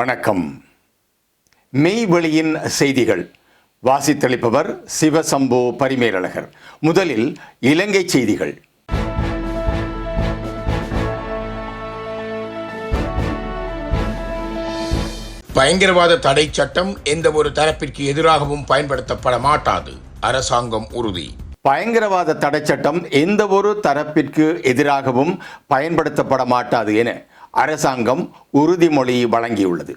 வணக்கம். மெய்வெளியின் செய்திகள். வாசித்தளிப்பவர் சிவசம்பு பரிமேலழகர். முதலில் இலங்கை செய்திகள். பயங்கரவாத தடை சட்டம் எந்த ஒரு தரப்பிற்கு எதிராகவும் பயன்படுத்தப்பட மாட்டாது. அரசாங்கம் உறுதி. பயங்கரவாத தடை சட்டம் எந்த ஒரு தரப்பிற்கு எதிராகவும் பயன்படுத்தப்பட மாட்டாது என அரசாங்கம் உறுதிமொழி வழங்கியுள்ளது.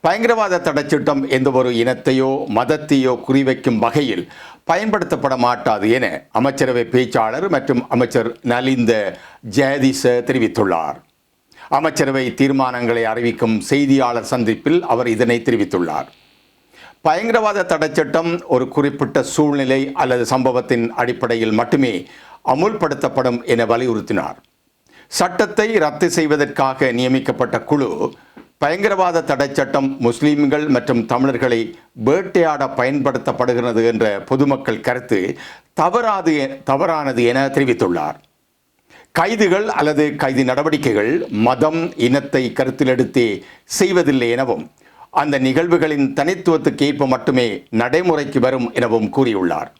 பயங்கரவாத தடைச்சட்டம் எந்த ஒரு இனத்தையோ மதத்தையோ குறிவைக்கும் வகையில் பயன்படுத்தப்பட மாட்டாது என அமைச்சரவை பேச்சாளர் மற்றும் அமைச்சர் நலிந்த ஜெயதிச தெரிவித்துள்ளார். அமைச்சரவை தீர்மானங்களை அறிவிக்கும் செய்தியாளர் சந்திப்பில் அவர் இதனை தெரிவித்துள்ளார். பயங்கரவாத தடைச்சட்டம் ஒரு குறிப்பிட்ட சூழ்நிலை அல்லது சம்பவத்தின் அடிப்படையில் மட்டுமே அமுல்படுத்தப்படும் என வலியுறுத்தினார். சட்டத்தை ரத்து செய்வதற்காக நியமிக்கப்பட்ட குழு பயங்கரவாத தடைச்சட்டம் முஸ்லீம்கள் மற்றும் தமிழர்களை வேட்டையாட பயன்படுத்தப்படுகிறது என்ற பொதுமக்கள் கருத்து தவறாது தவறானது என தெரிவித்துள்ளார். கைதுகள் அல்லது கைது நடவடிக்கைகள் மதம் இனத்தை கருத்தில் எடுத்தே செய்வதில்லை எனவும் அந்த நிகழ்வுகளின் தனித்துவத்துக்கு ஏற்ப மட்டுமே நடைமுறைக்கு வரும் எனவும் கூறியுள்ளார்.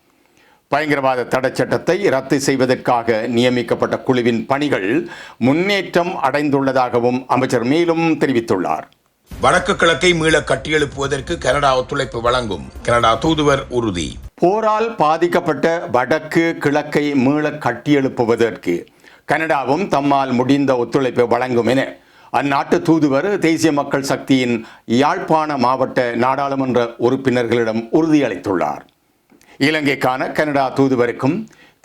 பயங்கரவாத தடை சட்டத்தை ரத்து செய்வதற்காக நியமிக்கப்பட்ட குழுவின் பணிகள் முன்னேற்றம் அடைந்துள்ளதாகவும் அமைச்சர் மேலும் தெரிவித்துள்ளார். வடக்கு கிழக்கை மீள கட்டியெழுப்புவதற்கு கனடா ஒத்துழைப்பு வழங்கும். கனடா தூதுவர் உறுதி. போரால் பாதிக்கப்பட்ட வடக்கு கிழக்கை மீள கட்டியெழுப்புவதற்கு கனடாவும் தம்மால் முடிந்த ஒத்துழைப்பை வழங்கும் என அந்நாட்டு தூதுவர் தேசிய மக்கள் சக்தியின் யாழ்ப்பாண மாவட்ட நாடாளுமன்ற உறுப்பினர்களிடம் உறுதியளித்துள்ளார். இலங்கைக்கான கனடா தூதுவருக்கும்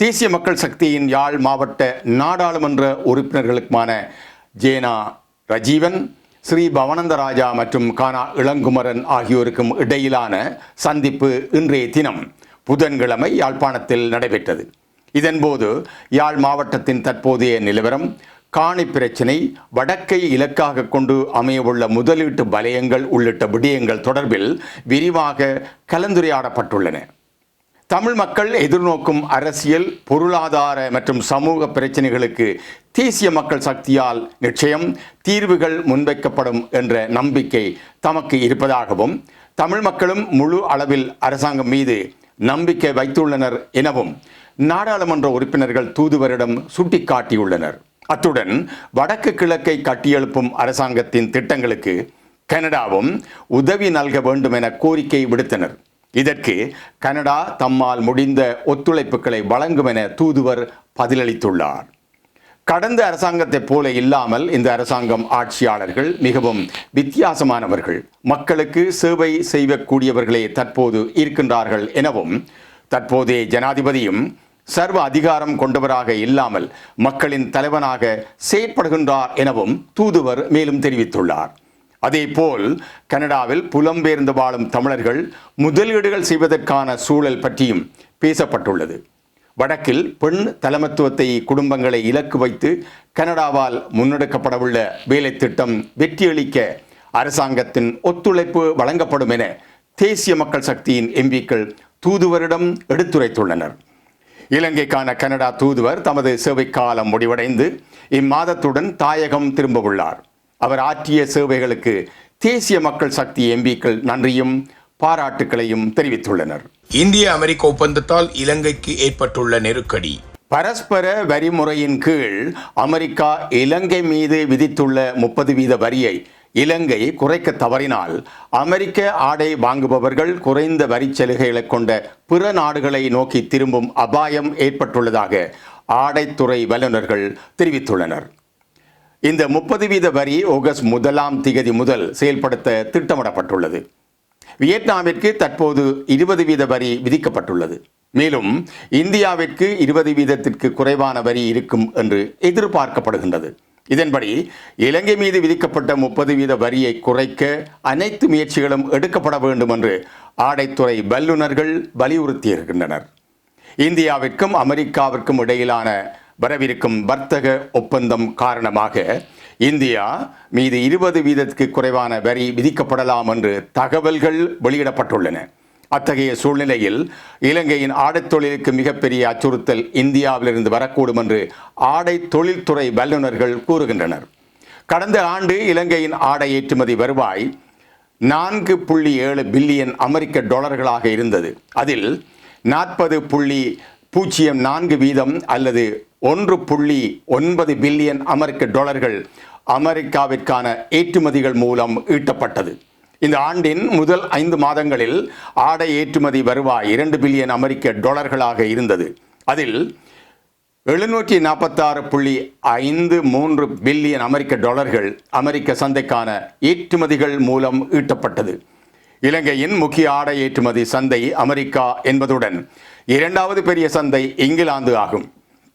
தேசிய மக்கள் சக்தியின் யாழ் மாவட்ட நாடாளுமன்ற உறுப்பினர்களுக்குமான ஜேனா ரஜீவன் ஸ்ரீ பவனந்தராஜா மற்றும் கானா இளங்குமரன் ஆகியோருக்கும் இடையிலான சந்திப்பு இன்றைய தினம் புதன்கிழமை யாழ்ப்பாணத்தில் நடைபெற்றது. இதன்போது யாழ் மாவட்டத்தின் தற்போதைய நிலவரம் காணி பிரச்சினை வடக்கை இலக்காக கொண்டு அமையவுள்ள முதலீட்டு வலயங்கள் உள்ளிட்ட விடயங்கள் தொடர்பில் விரிவாக கலந்துரையாடப்பட்டுள்ளன. தமிழ் மக்கள் எதிர்நோக்கும் அரசியல் பொருளாதார மற்றும் சமூக பிரச்சனைகளுக்கு தேசிய மக்கள் சக்தியால் நிச்சயம் தீர்வுகள் முன்வைக்கப்படும் என்ற நம்பிக்கை தமக்கு இருப்பதாகவும் தமிழ் மக்களும் முழு அளவில் அரசாங்கம் மீது நம்பிக்கை வைத்துள்ளனர் எனவும் நாடாளுமன்ற உறுப்பினர்கள் தூதுவரிடம் சுட்டிக்காட்டியுள்ளனர். அத்துடன் வடக்கு கிழக்கை கட்டியெழுப்பும் அரசாங்கத்தின் திட்டங்களுக்கு கனடாவும் உதவி நல்க வேண்டும் என கோரிக்கை விடுத்தனர். இதற்கு கனடா தம்மால் முடிந்த ஒத்துழைப்புகளை வழங்கும் என தூதுவர் பதிலளித்துள்ளார். கடந்த அரசாங்கத்தைப் போல இல்லாமல் இந்த அரசாங்கம் ஆட்சியாளர்கள் மிகவும் வித்தியாசமானவர்கள். மக்களுக்கு சேவை செய்யக்கூடியவர்களே தற்போது இருக்கின்றார்கள் எனவும் தற்போதைய ஜனாதிபதியும் சர்வ அதிகாரம் கொண்டவராக இல்லாமல் மக்களின் தலைவனாக செயற்படுகின்றார் எனவும் தூதுவர் மேலும் தெரிவித்துள்ளார். அதேபோல் கனடாவில் புலம்பெயர்ந்து வாழும் தமிழர்கள் முதலீடுகள் செய்வதற்கான சூழல் பற்றியும் பேசப்பட்டுள்ளது. வடக்கில் பெண் தலைமத்துவத்தை குடும்பங்களை இலக்கு வைத்து கனடாவால் முன்னெடுக்கப்படவுள்ள வேலை திட்டம் வெற்றியளிக்க அரசாங்கத்தின் ஒத்துழைப்பு வழங்கப்படும் என தேசிய மக்கள் சக்தியின் எம்பிக்கள் தூதுவரிடம் எடுத்துரைத்துள்ளனர். இலங்கைக்கான கனடா தூதுவர் தமது சேவை காலம் முடிவடைந்து இம்மாதத்துடன் தாயகம் திரும்ப உள்ளார். அவர் ஆற்றிய சேவைகளுக்கு தேசிய மக்கள் சக்தி எம்பிக்கள் நன்றியும் பாராட்டுக்களையும் தெரிவித்துள்ளனர். இந்திய அமெரிக்க ஒப்பந்தத்தால் இலங்கைக்கு ஏற்பட்டுள்ள நெருக்கடி. பரஸ்பர வரி முறையின் கீழ் அமெரிக்கா இலங்கை மீது விதித்துள்ள முப்பது வீத வரியை இலங்கை குறைக்க தவறினால் அமெரிக்க ஆடை வாங்குபவர்கள் குறைந்த வரிச் சலுகைகளை கொண்ட பிற நாடுகளை நோக்கி திரும்பும் அபாயம் ஏற்பட்டுள்ளதாக ஆடைத்துறை வல்லுநர்கள் தெரிவித்துள்ளனர். இந்த முப்பது வீத வரி ஆகஸ்ட் முதலாம் திகதி முதல் செயல்படுத்த திட்டமிடப்பட்டுள்ளது. வியட்நாமிற்கு தற்போது இருபது வீத வரி விதிக்கப்பட்டுள்ளது. மேலும் இந்தியாவிற்கு இருபது வீதத்திற்கு குறைவான வரி இருக்கும் என்று எதிர்பார்க்கப்படுகின்றது. இதன்படி இலங்கை மீது விதிக்கப்பட்ட முப்பது வீத வரியை குறைக்க அனைத்து முயற்சிகளும் எடுக்கப்பட வேண்டும் என்று ஆடைத்துறை வல்லுநர்கள் வலியுறுத்தியிருக்கின்றனர். இந்தியாவிற்கும் அமெரிக்காவிற்கும் இடையிலான வரவிருக்கும் வர்த்தக ஒப்பந்தம் காரணமாக இந்தியா மீது இருபது வீதத்துக்கு குறைவான வரி விதிக்கப்படலாம் என்று தகவல்கள் வெளியிடப்பட்டுள்ளன. அத்தகைய சூழ்நிலையில் இலங்கையின் ஆடைத் தொழிலுக்கு மிகப்பெரிய அச்சுறுத்தல் இந்தியாவிலிருந்து வரக்கூடும் என்று ஆடை தொழில்துறை வல்லுநர்கள் கூறுகின்றனர். கடந்த ஆண்டு இலங்கையின் ஆடை ஏற்றுமதி வருவாய் நான்கு புள்ளி ஏழு பில்லியன் அமெரிக்க டாலர்களாக இருந்தது. அதில் நாற்பது புள்ளி பூஜ்ஜியம் நான்கு வீதம் அல்லது ஒன்று புள்ளி ஒன்பது பில்லியன் அமெரிக்க டாலர்கள் அமெரிக்காவிற்கான ஏற்றுமதிகள் மூலம் ஈட்டப்பட்டது. இந்த ஆண்டின் முதல் ஐந்து மாதங்களில் ஆடை ஏற்றுமதி வருவாய் இரண்டு பில்லியன் அமெரிக்க டாலர்களாக இருந்தது. அதில் எழுநூற்றி நாற்பத்தாறு புள்ளி ஐந்து மூன்று பில்லியன் அமெரிக்க டாலர்கள் அமெரிக்க சந்தைக்கான ஏற்றுமதிகள் மூலம் ஈட்டப்பட்டது. இலங்கையின் முக்கிய ஆடை ஏற்றுமதி சந்தை அமெரிக்கா என்பதுடன் இரண்டாவது பெரிய சந்தை இங்கிலாந்து ஆகும்.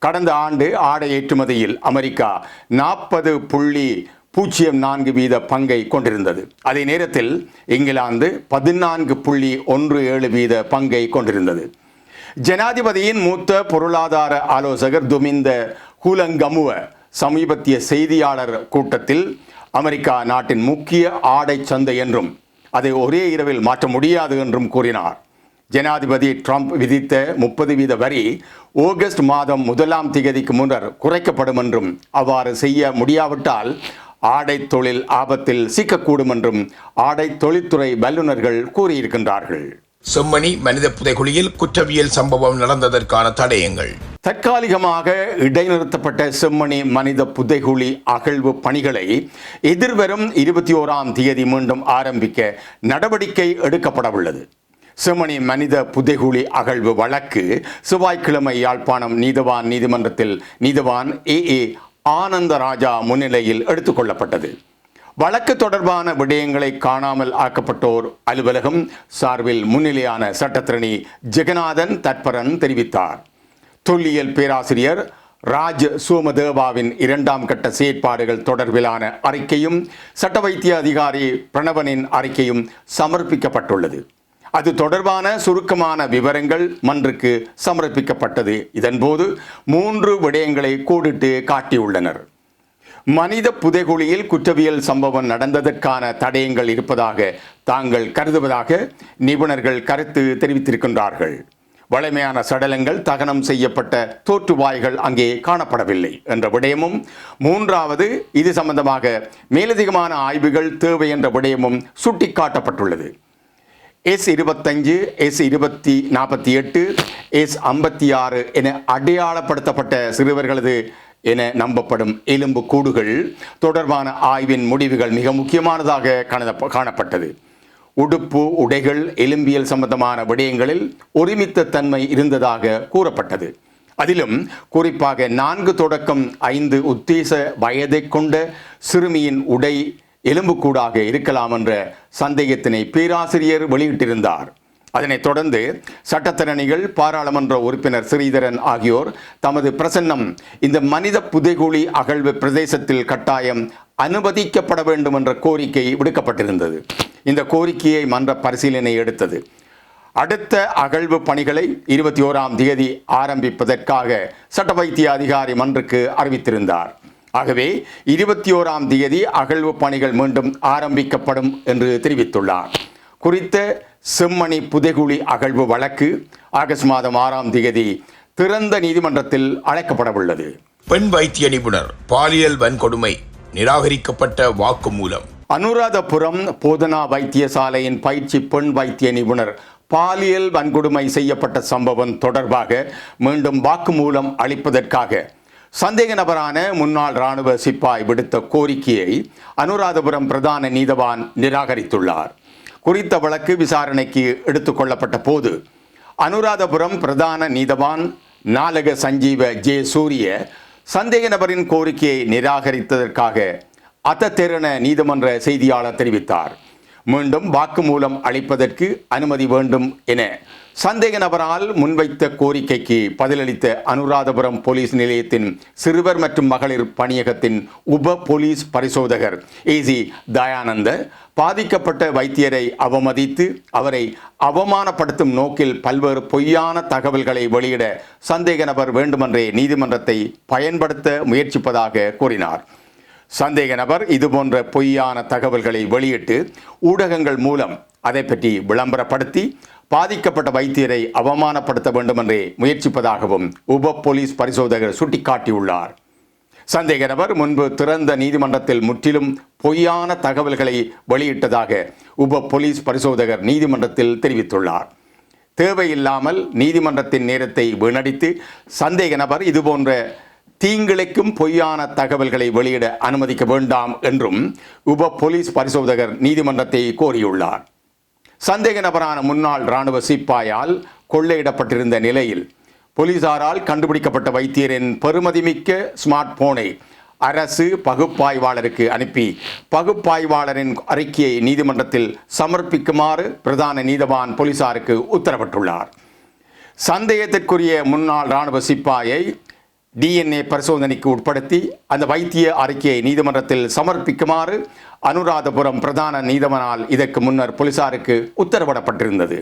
கடந்த ஆண்டு ஆடை ஏற்றுமதியில் அமெரிக்கா நாற்பது புள்ளி பூஜ்ஜியம் நான்கு வீத பங்கை கொண்டிருந்தது. அதே நேரத்தில் இங்கிலாந்து பதினான்கு புள்ளி ஒன்று ஏழு வீத பங்கை கொண்டிருந்தது. ஜனாதிபதியின் மூத்த பொருளாதார ஆலோசகர் துமிந்த ஹூலங்கமுவ சமீபத்திய செய்தியாளர் கூட்டத்தில் அமெரிக்கா நாட்டின் முக்கிய ஆடை சந்தை என்றும் அதை ஒரே இரவில் மாற்ற முடியாது என்றும் கூறினார். ஜனாதிபதி ட்ரம்ப் விதித்த முப்பது வீத வரி ஆகஸ்ட் மாதம் முதலாம் திகதிக்கு முன்னர் குறைக்கப்படும் என்றும் அவ்வாறு செய்ய முடியாவிட்டால் ஆடை தொழில் ஆபத்தில் சிக்கக்கூடும் என்றும் ஆடை தொழில்துறை வல்லுநர்கள் கூறியிருக்கின்றார்கள். செம்மணி மனித புதைகுழியில் குற்றவியல் சம்பவம் நடந்ததற்கான தடயங்கள். தற்காலிகமாக இடைநிறுத்தப்பட்ட செம்மணி மனித புதைகுழி அகழ்வு பணிகளை எதிர்வரும் இருபத்தி ஓராம் தேதி மீண்டும் ஆரம்பிக்க நடவடிக்கை எடுக்கப்படவுள்ளது. செம்மணி மனித புதைகுழி அகழ்வு வழக்கு செவ்வாய்க்கிழமை யாழ்ப்பாணம் நீதவான் நீதிமன்றத்தில் நீதவான் ஏ ஏ ஆனந்தராஜா முன்னிலையில் எடுத்துக்கொள்ளப்பட்டது வழக்கு தொடர்பான விடயங்களை காணாமல் ஆக்கப்பட்டோர் அலுவலகம் சார்பில் முன்னிலையான சட்டத்திரணி ஜெகநாதன் தற்பரன் தெரிவித்தார். தொல்லியல் பேராசிரியர் ராஜ் சோமதேவாவின் இரண்டாம் கட்ட செயற்பாடுகள் தொடர்பிலான அறிக்கையும் சட்ட வைத்திய அதிகாரி பிரணவனின் அறிக்கையும் சமர்ப்பிக்கப்பட்டுள்ளது. அது தொடர்பான சுருக்கமான விவரங்கள் மன்றுக்கு சமர்ப்பிக்கப்பட்டது. இதன்போது மூன்று விடயங்களை கோடிட்டு காட்டியுள்ளனர். மனித புதைகுழியில் குற்றவியல் சம்பவம் நடந்ததற்கான தடயங்கள் இருப்பதாக தாங்கள் கருதுவதாக நிபுணர்கள் கருத்து தெரிவித்திருக்கின்றார்கள். வளமையான சடலங்கள் தகனம் செய்யப்பட்ட தோற்றுவாய்கள் அங்கே காணப்படவில்லை என்ற விடயமும் மூன்றாவது இது சம்பந்தமாக மேலதிகமான ஆய்வுகள் தேவை என்ற விடயமும் சுட்டிக்காட்டப்பட்டுள்ளது. எஸ் இருபத்தஞ்சு எஸ் இருபத்தி நாற்பத்தி எட்டு எஸ் ஐம்பத்தி ஆறு என அடையாளப்படுத்தப்பட்ட சிறுவர்களது என நம்பப்படும் எலும்பு கூடுகள் தொடர்பான ஆய்வின் முடிவுகள் மிக முக்கியமானதாக காணப்பட்டது. உடுப்பு உடைகள் எலும்பியல் சம்பந்தமான விடயங்களில் ஒருமித்த தன்மை இருந்ததாக கூறப்பட்டது. அதிலும் குறிப்பாக நான்கு தொடக்கம் ஐந்து உத்தேச வயதை கொண்ட சிறுமியின் உடை எலும்புக்கூடாக இருக்கலாம் என்ற சந்தேகத்தினை பேராசிரியர் வெளியிட்டிருந்தார். அதனைத் தொடர்ந்து சட்டத்திறனிகள் பாராளுமன்ற உறுப்பினர் ஸ்ரீதரன் ஆகியோர் தமது பிரசன்னம் இந்த மனித புதைகுழி அகழ்வு பிரதேசத்தில் கட்டாயம் அனுமதிக்கப்பட வேண்டும் என்ற கோரிக்கை விடுக்கப்பட்டிருந்தது. இந்த கோரிக்கையை மன்ற பரிசீலனை எடுத்தது. அடுத்த அகழ்வு பணிகளை இருபத்தி ஓராம் தேதி ஆரம்பிப்பதற்காக சட்ட வைத்திய அதிகாரி மன்றுக்கு அறிவித்திருந்தார். ஆகவே இருபத்தி ஓராம் தேதி அகழ்வு பணிகள் மீண்டும் ஆரம்பிக்கப்படும் என்று தெரிவித்துள்ளார். குறித்த செம்மணி புதைகுழி அகழ்வு வழக்கு ஆகஸ்ட் மாதம் ஆறாம் தேதி திறந்த நீதிமன்றத்தில் அழைக்கப்படவுள்ளது. பெண் வைத்திய நிபுணர் பாலியல் வன்கொடுமை நிராகரிக்கப்பட்ட வாக்குமூலம். அனுராதபுரம் போதனா வைத்தியசாலையின் பயிற்சி பெண் வைத்திய நிபுணர் பாலியல் வன்கொடுமை செய்யப்பட்ட சம்பவம் தொடர்பாக மீண்டும் வாக்குமூலம் அளிப்பதற்காக சந்தேக நபரான முன்னாள் ராணுவ சிப்பாய் விடுத்த கோரிக்கையை அனுராதபுரம் பிரதான நீதவான் நிராகரித்துள்ளார். குறித்த வழக்கு விசாரணைக்கு எடுத்துக்கொள்ளப்பட்ட போது அனுராதபுரம் பிரதான நீதவான் நாலக சஞ்சீவ ஜே சூரிய சந்தேக நபரின் கோரிக்கையை நிராகரித்ததற்காக அத்தத்திறன நீதிமன்ற செய்தியாளர் தெரிவித்தார். மீண்டும் வாக்குமூலம் அளிப்பதற்கு அனுமதி வேண்டும் என சந்தேக நபரால் முன்வைத்த கோரிக்கைக்கு பதிலளித்த அனுராதபுரம் போலீஸ் நிலையத்தின் சிறுவர் மற்றும் மகளிர் பணியகத்தின் உப போலீஸ் பரிசோதகர் ஏசி தயானந்த பாதிக்கப்பட்ட வைத்தியரை அவமதித்து அவரை அவமானப்படுத்தும் நோக்கில் பல்வேறு பொய்யான தகவல்களை வெளியிட சந்தேக நபர் வேண்டுமென்றே நீதிமன்றத்தை பயன்படுத்த முயற்சிப்பதாக கூறினார். சந்தேக நபர் இதுபோன்ற பொய்யான தகவல்களை வெளியிட்டு ஊடகங்கள் மூலம் அதை பற்றி விளம்பரப்படுத்தி பாதிக்கப்பட்ட வைத்தியரை அவமானப்படுத்த வேண்டுமென்றே முயற்சிப்பதாகவும் உப போலீஸ் பரிசோதகர் சுட்டிக்காட்டியுள்ளார். சந்தேக நபர் முன்பு திறந்த நீதிமன்றத்தில் முற்றிலும் பொய்யான தகவல்களை வெளியிட்டதாக உப போலீஸ் பரிசோதகர் நீதிமன்றத்தில் தெரிவித்துள்ளார். தேவையில்லாமல் நீதிமன்றத்தின் நேரத்தை வீணடித்து சந்தேக நபர் இதுபோன்ற தீங்கிழைக்கும் பொய்யான தகவல்களை வெளியிட அனுமதிக்க வேண்டாம் என்றும் உப போலீஸ் பரிசோதகர் நீதிமன்றத்தை கோரியுள்ளார். சந்தேக நபரான முன்னாள் ராணுவ சிப்பாயால் கொள்ளையிடப்பட்டிருந்த நிலையில் போலீசாரால் கண்டுபிடிக்கப்பட்ட வைத்தியரின் பெருமதிமிக்க ஸ்மார்ட் போனை அரசு பகுப்பாய்வாளருக்கு அனுப்பி பகுப்பாய்வாளரின் அறிக்கையை நீதிமன்றத்தில் சமர்ப்பிக்குமாறு பிரதான நீதவான் போலீசாருக்கு உத்தரவிட்டுள்ளார். சந்தேகத்திற்குரிய முன்னாள் ராணுவ சிப்பாயை டிஎன்ஏ பரிசோதனைக்கு உட்படுத்தி அந்த வைத்திய அறிக்கையை நீதிமன்றத்தில் சமர்ப்பிக்குமாறு அனுராதபுரம் பிரதான நீதிமனால் இதற்கு முன்னர் போலீசாருக்கு உத்தரவிடப்பட்டிருந்தது.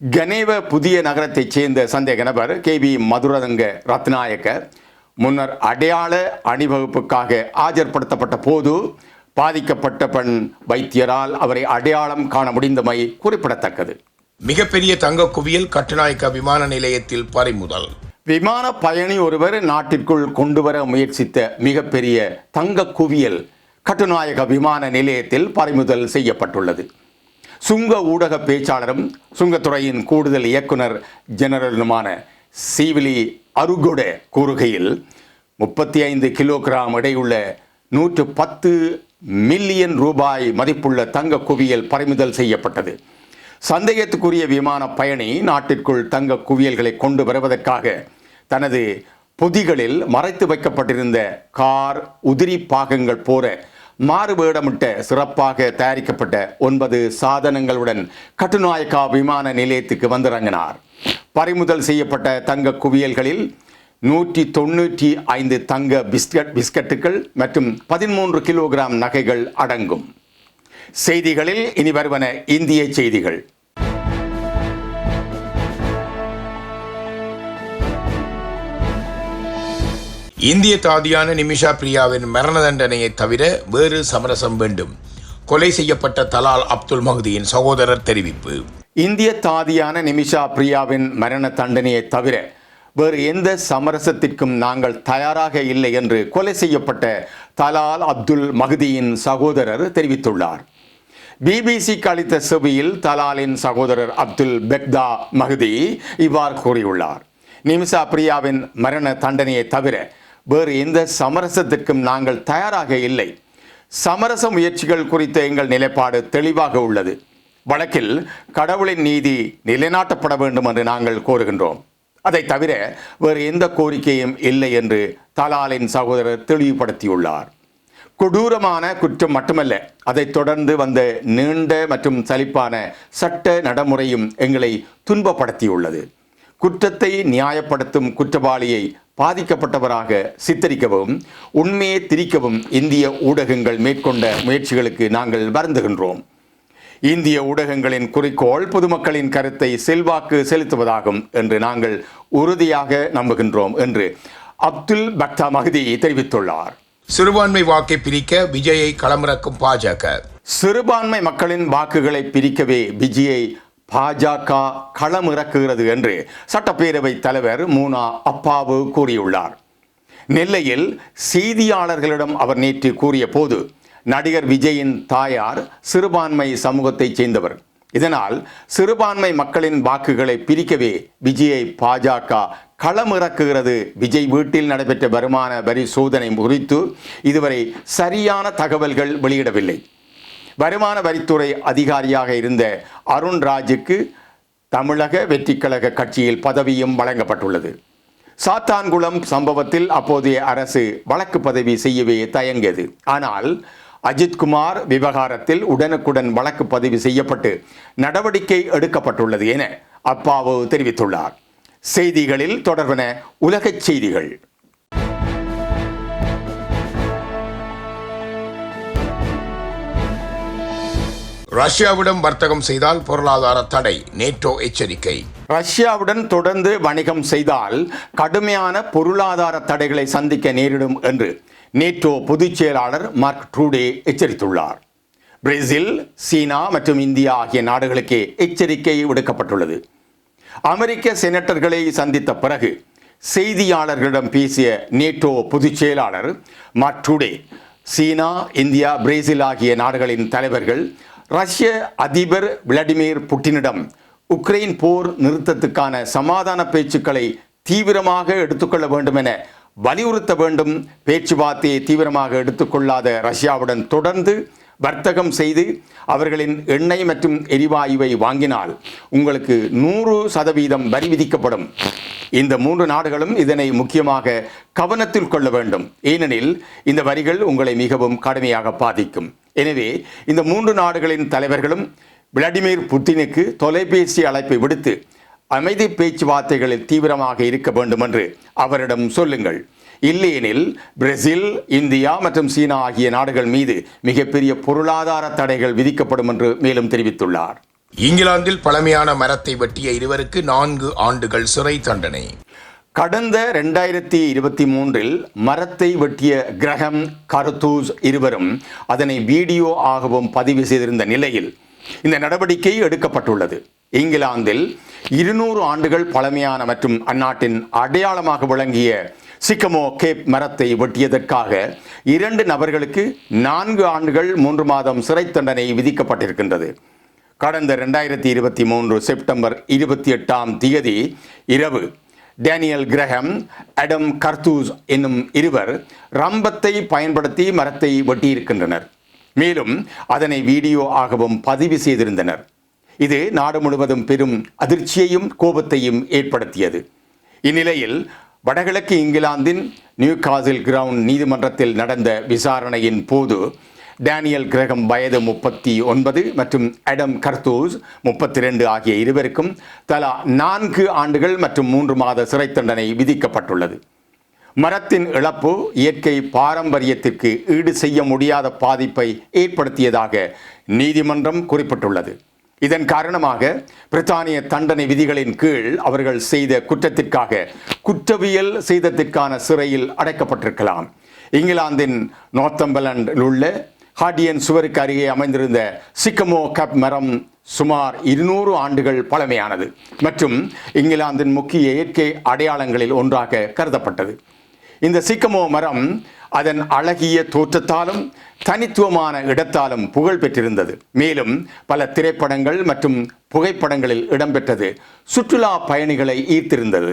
கனேவ புதிய நகரத்தைச் சேர்ந்த சந்தேக நபர் கே வி மதுரதங்க ரத்நாயக்க முன்னர் அடையாள அணிவகுப்புக்காக ஆஜர்படுத்தப்பட்ட போது பாதிக்கப்பட்ட பெண் வைத்தியரால் அவரை அடையாளம் காண முடிந்தமை குறிப்பிடத்தக்கது. மிகப்பெரிய தங்க குவியல் கட்டுநாயக்க விமான நிலையத்தில் பறிமுதல். விமான பயணி ஒருவர் நாட்டிற்குள் கொண்டு வர முயற்சித்த மிகப்பெரிய தங்க குவியல் கட்டுநாயக விமான நிலையத்தில் பறிமுதல் செய்யப்பட்டுள்ளது. சுங்க ஊடக பேச்சாளரும் சுங்கத்துறையின் கூடுதல் இயக்குனர் ஜெனரலுமான சீவிலி அருகொடே கூறுகையில் முப்பத்தி ஐந்து கிலோகிராம் எடையுள்ள நூற்று பத்து மில்லியன் ரூபாய் மதிப்புள்ள தங்க குவியல் பறிமுதல் செய்யப்பட்டது. சந்தேகத்துக்குரிய விமான பயணி நாட்டிற்குள் தங்க குவியல்களை கொண்டு வருவதற்காக தனது பொதிகளில் மறைத்து வைக்கப்பட்டிருந்த கார் உதிரி பாகங்கள் போற மாறுவேடமிட்ட சிறப்பாக தயாரிக்கப்பட்ட ஒன்பது சாதனங்களுடன் கட்டுநாயக்கா விமான நிலையத்துக்கு வந்திறங்கினார். பறிமுதல் செய்யப்பட்ட தங்க குவியல்களில் நூற்றி தொண்ணூற்றி ஐந்து தங்க பிஸ்கட் பிஸ்கட்டுகள் மற்றும் பதிமூன்று கிலோகிராம் நகைகள் அடங்கும். செய்திகளில் இனி வருவன இந்திய செய்திகள். இந்திய தாதியான நிமிஷா பிரியாவின் மரண தண்டனையை தவிர வேறு சமரசம் வேண்டும். கொலை செய்யப்பட்ட தலால் அப்துல் மஹதியின் சகோதரர் தெரிவிப்பு. இந்திய தாதியான நிமிஷா பிரியாவின் மரண தண்டனையை தவிர வேறு எந்த சமரசத்திற்கும் நாங்கள் தயாராக இல்லை என்று கொலை செய்யப்பட்ட தலால் அப்துல் மஹதியின் சகோதரர் தெரிவித்துள்ளார். பிபிசிக்கு அளித்த செவியில் தலாலின் சகோதரர் அப்துல் பெக்தா மஹதி இவ்வாறு கூறியுள்ளார். நிமிஷா பிரியாவின் மரண தண்டனையை தவிர வேறு எந்த சமரசத்திற்கும் நாங்கள் தயாராக இல்லை. சமரச முயற்சிகள் குறித்த எங்கள் நிலைப்பாடு தெளிவாக உள்ளது. வழக்கில் கடவுளின் நீதி நிலைநாட்டப்பட வேண்டும் என்று நாங்கள் கோருகின்றோம். அதை தவிர வேறு எந்த கோரிக்கையும் இல்லை என்று தலாலின் சகோதரர் தெளிவுபடுத்தியுள்ளார். கொடூரமான குற்றம் மட்டுமல்ல அதைத் தொடர்ந்து வந்த நீண்ட மற்றும் சலிப்பான சட்ட நடைமுறையும் எங்களை துன்பப்படுத்தியுள்ளது. குற்றத்தை நியாயப்படுத்தும் குற்றவாளியை பாதிக்கப்பட்டவராக சித்தரிக்கவும் உண்மையை திரிக்கவும் இந்திய ஊடகங்கள் மேற்கொண்ட முயற்சிகளுக்கு நாங்கள் வருந்துகின்றோம். இந்திய ஊடகங்களின் குறிக்கோள் பொதுமக்களின் கருத்தை செல்வாக்கு செலுத்துவதாகும் என்று நாங்கள் உறுதியாக நம்புகின்றோம் என்று அப்துல் பக்தா மஹதி தெரிவித்துள்ளார். சிறுபான்மை வாக்கை பிரிக்க விஜயை களமிறக்கும் பாஜக. சிறுபான்மை மக்களின் வாக்குகளை பிரிக்கவே விஜயை பாஜக களமிறக்குகிறது என்று சட்டப்பேரவை தலைவர் மூனா அப்பாவு கூறியுள்ளார். நெல்லையில் செய்தியாளர்களிடம் அவர் நேற்று கூறிய போது நடிகர் விஜயின் தாயார் சிறுபான்மை சமூகத்தைச் சேர்ந்தவர். இதனால் சிறுபான்மை மக்களின் வாக்குகளை பிரிக்கவே விஜயை பாஜக களமிறக்குகிறது விஜய் வீட்டில் நடைபெற்ற வருமான வரி சோதனை குறித்து இதுவரை சரியான தகவல்கள் வெளியிடவில்லை. வருமான வரித்துறை அதிகாரியாக இருந்த அருண் ராஜுக்கு தமிழக வெற்றிக்கழக கட்சியில் பதவியும் வழங்கப்பட்டுள்ளது. சாத்தான்குளம் சம்பவத்தில் அப்போதைய அரசு வழக்கு பதவி செய்யவே தயங்கியது. ஆனால் அஜித்குமார் விவகாரத்தில் உடனுக்குடன் வழக்கு பதிவு செய்யப்பட்டு நடவடிக்கை எடுக்கப்பட்டுள்ளது என அப்பாவு தெரிவித்துள்ளார். செய்திகளில் தொடர்பன உலகச் செய்திகள். ரஷ்யாவிடம் வர்த்தகம் செய்தால் பொருளாதார தடை நேட்டோ எச்சரிக்கை. ரஷ்யாவுடன் தொடர்ந்து வணிகம் செய்தால் கடுமையான பொருளாதார தடைகளை சந்திக்க நேரிடும் என்று நேட்டோ பொதுச் செயலாளர் மார்க் ட்ரூடே எச்சரித்துள்ளார். பிரேசில் சீனா மற்றும் இந்தியா ஆகிய நாடுகளுக்கே எச்சரிக்கை விடுக்கப்பட்டுள்ளது. அமெரிக்க செனட்டர்களை சந்தித்த பிறகு செய்தியாளர்களிடம் பேசிய நேட்டோ பொதுச் செயலாளர் மற்றுடே சீனா இந்தியா பிரேசில் ஆகிய நாடுகளின் தலைவர்கள் ரஷ்ய அதிபர் விளாடிமிர் புட்டினிடம் உக்ரைன் போர் நிறுத்தத்துக்கான சமாதான பேச்சுக்களை தீவிரமாக எடுத்துக்கொள்ள வேண்டும் என வலியுறுத்த வேண்டும். பேச்சுவார்த்தையை தீவிரமாக எடுத்துக்கொள்ளாத ரஷ்யாவுடன் தொடர்ந்து வர்த்தகம் செய்து அவர்களின் எண்ணெய் மற்றும் எரிவாயுவை வாங்கினால் உங்களுக்கு நூறு சதவீதம் வரி விதிக்கப்படும். இந்த மூன்று நாடுகளும் இதனை முக்கியமாக கவனத்தில் கொள்ள வேண்டும். ஏனெனில் இந்த வரிகள் உங்களை மிகவும் கடுமையாக பாதிக்கும். எனவே இந்த மூன்று நாடுகளின் தலைவர்களும் விளாடிமிர் புட்டினுக்கு தொலைபேசி அழைப்பை விடுத்து அமைதி பேச்சுவார்த்தைகளில் தீவிரமாக இருக்க வேண்டும் என்று அவரிடம் சொல்லுங்கள். இல்லையெனில் பிரேசில் இந்தியா மற்றும் சீனா ஆகிய நாடுகள் மீது மிகப்பெரிய பொருளாதார தடைகள் விதிக்கப்படும் என்று மேலும் தெரிவித்துள்ளார். இங்கிலாந்தில் பழமையான மரத்தை வெட்டிய இருவருக்கு நான்கு ஆண்டுகள் சிறை தண்டனை. கடந்த ரெண்டாயிரத்தி இருபத்தி மூன்றில் மரத்தை வெட்டிய கிரகம் கருத்தூஸ் இருவரும் அதனை வீடியோ ஆகவும் பதிவு செய்திருந்த நிலையில் இந்த நடவடிக்கை எடுக்கப்பட்டுள்ளது. இங்கிலாந்தில் இருநூறு ஆண்டுகள் பழமையான மற்றும் அந்நாட்டின் அடையாளமாக விளங்கிய சிக்கமோ கேப் மரத்தை வெட்டியதற்காக இரண்டு நபர்களுக்கு நான்கு ஆண்டுகள் மூன்று மாதம் சிறை தண்டனை விதிக்கப்பட்டிருக்கின்றது. கடந்த ரெண்டாயிரத்தி இருபத்தி மூன்று செப்டம்பர் இருபத்தி எட்டாம் தேதி இரவு டேனியல் கிரஹம் அடம் கர்தூஸ் என்னும் இருவர் ரம்பத்தை பயன்படுத்தி மரத்தை வெட்டியிருக்கின்றனர். மேலும் அதனை வீடியோ ஆகவும் பதிவு செய்திருந்தனர். இது நாடு முழுவதும் பெரும் அதிர்ச்சியையும் கோபத்தையும் ஏற்படுத்தியது. இந்நிலையில் வடகிழக்கு இங்கிலாந்தின் நியூ காசில் கிரவுண்ட் நீதிமன்றத்தில் நடந்த விசாரணையின் போது டேனியல் கிரகம் வயது முப்பத்தி ஒன்பது மற்றும் அடம் கர்தூஸ் முப்பத்தி ரெண்டு ஆகிய இருவருக்கும் தலா நான்கு ஆண்டுகள் மற்றும் மூன்று மாத சிறை தண்டனை விதிக்கப்பட்டுள்ளது. மரத்தின் இழப்பு இயற்கை பாரம்பரியத்திற்கு ஈடு செய்ய முடியாத பாதிப்பை ஏற்படுத்தியதாக நீதிமன்றம் குறிப்பிட்டுள்ளது. இதன் காரணமாக பிரித்தானிய தண்டனை விதிகளின் கீழ் அவர்கள் செய்த குற்றத்திற்காக குற்றவியல் செய்ததற்கான சிறையில் அடைக்கப்பட்டிருக்கலாம். இங்கிலாந்தின் நோர்த்தம்பலண்டில் உள்ள ஹார்டியன் சுவருக்கு அருகே அமைந்திருந்த சிக்கமோ கப் மரம் சுமார் இருநூறு ஆண்டுகள் பழமையானது மற்றும் இங்கிலாந்தின் முக்கிய இயற்கை அடையாளங்களில் ஒன்றாக கருதப்பட்டது. இந்த சிக்கமோ மரம் அதன் அழகிய தோற்றத்தாலும் தனித்துவமான இடத்தாலும் புகழ் பெற்றிருந்தது. மேலும் பல திரைப்படங்கள் மற்றும் புகைப்படங்களில் இடம்பெற்றது. சுற்றுலா பயணிகளை ஈர்த்திருந்தது.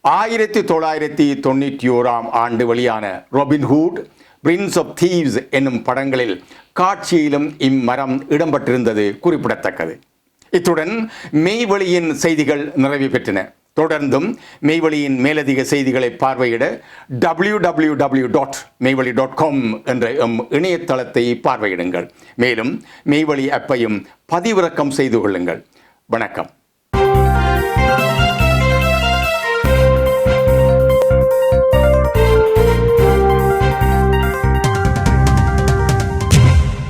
ஆயிரத்தி தொள்ளாயிரத்தி தொண்ணூற்றி ஓராம் ஆண்டு வெளியான ரொபின்ஹூட் பிரின்ஸ் ஆஃப் தீவ்ஸ் என்னும் படங்களில் காட்சியிலும் இம்மரம் இடம்பெற்றிருந்தது குறிப்பிடத்தக்கது. இத்துடன் மெய்வெளியின் செய்திகள் நிறைவு பெற்றன. தொடர்ந்தும் மெய்வழியின் மேலதிக செய்திகளை பார்வையிட W W W dot Meivazhi dot com என்ற எம் இணையதளத்தை பார்வையிடுங்கள். மேலும் மெய்வழி அப்பையும் பதிவிறக்கம் செய்து கொள்ளுங்கள். வணக்கம்.